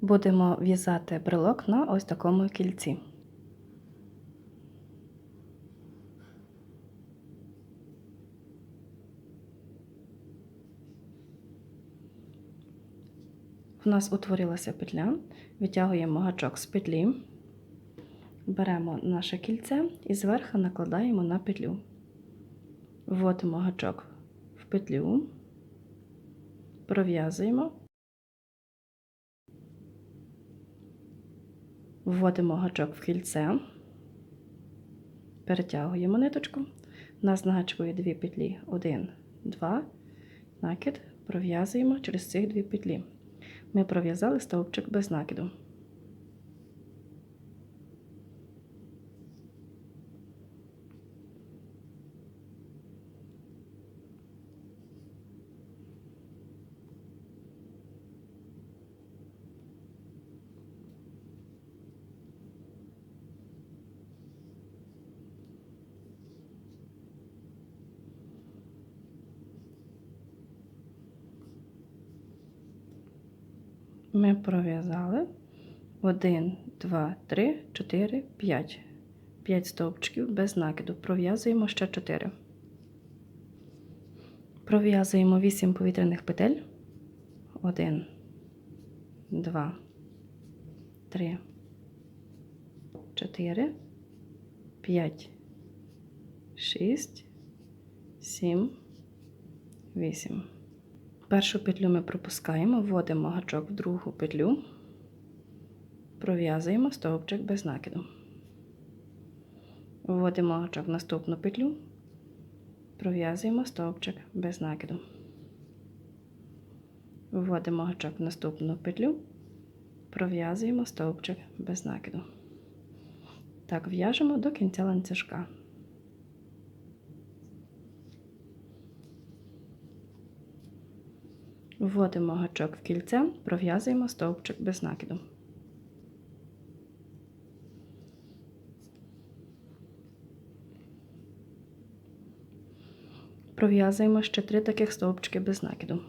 Будемо в'язати брелок на ось такому кільці. У нас утворилася петля, витягуємо гачок з петлі, беремо наше кільце і зверху накладаємо на петлю. Вводимо гачок в петлю, пров'язуємо, вводимо гачок в кільце, перетягуємо ниточку. У дві петлі, один, два, накид, пров'язуємо через цих дві петлі. Ми пров'язали стовпчик без накиду. Ми пров'язали 1, 2, 3, 4, 5. 5 стовпчиків без накиду. Пров'язуємо ще 4. Пров'язуємо 8 повітряних петель. 1, 2, 3, 4, 5, 6, 7, 8. Першу петлю ми пропускаємо, вводимо гачок в другу петлю, пров'язуємо стовпчик без накиду. Вводимо гачок в наступну петлю, пров'язуємо стовпчик без накиду. Вводимо гачок в наступну петлю, пров'язуємо стовпчик без накиду. Так, в'яжемо до кінця ланцюжка. Вводимо гачок в кільце, пров'язуємо стовпчик без накиду. Пров'язуємо ще три таких стовпчики без накиду.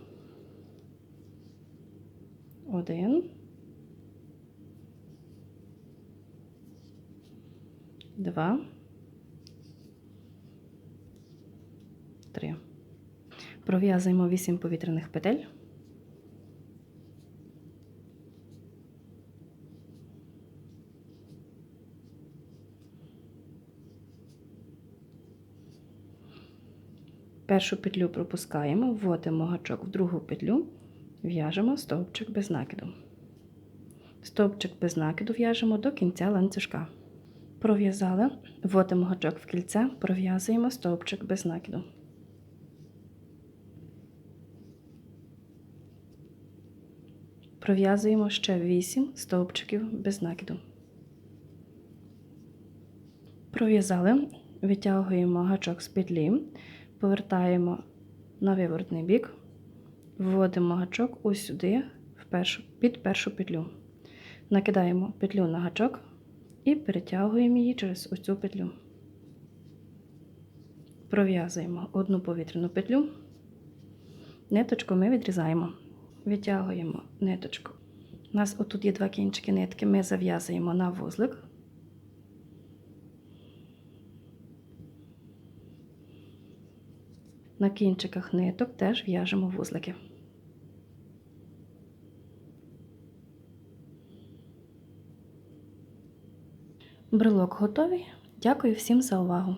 Один. Два. Три. Пров'язуємо 8 повітряних петель. Першу петлю пропускаємо, вводимо гачок в другу петлю, в'яжемо стовпчик без накиду. Стовпчик без накиду в'яжемо до кінця ланцюжка. Пров'язали, вводимо гачок в кільце, пров'язуємо стовпчик без накиду. Пров'язуємо ще 8 стовпчиків без накиду. Пров'язали, витягуємо гачок з петлі, повертаємо на виворотний бік, вводимо гачок ось сюди, в першу, під першу петлю. Накидаємо петлю на гачок і перетягуємо її через ось цю петлю. Пров'язуємо одну повітряну петлю, ниточку ми відрізаємо. Витягуємо ниточку. У нас отут є два кінчики нитки, ми зав'язуємо на вузлик. На кінчиках ниток теж в'яжемо вузлики. Брелок готовий. Дякую всім за увагу!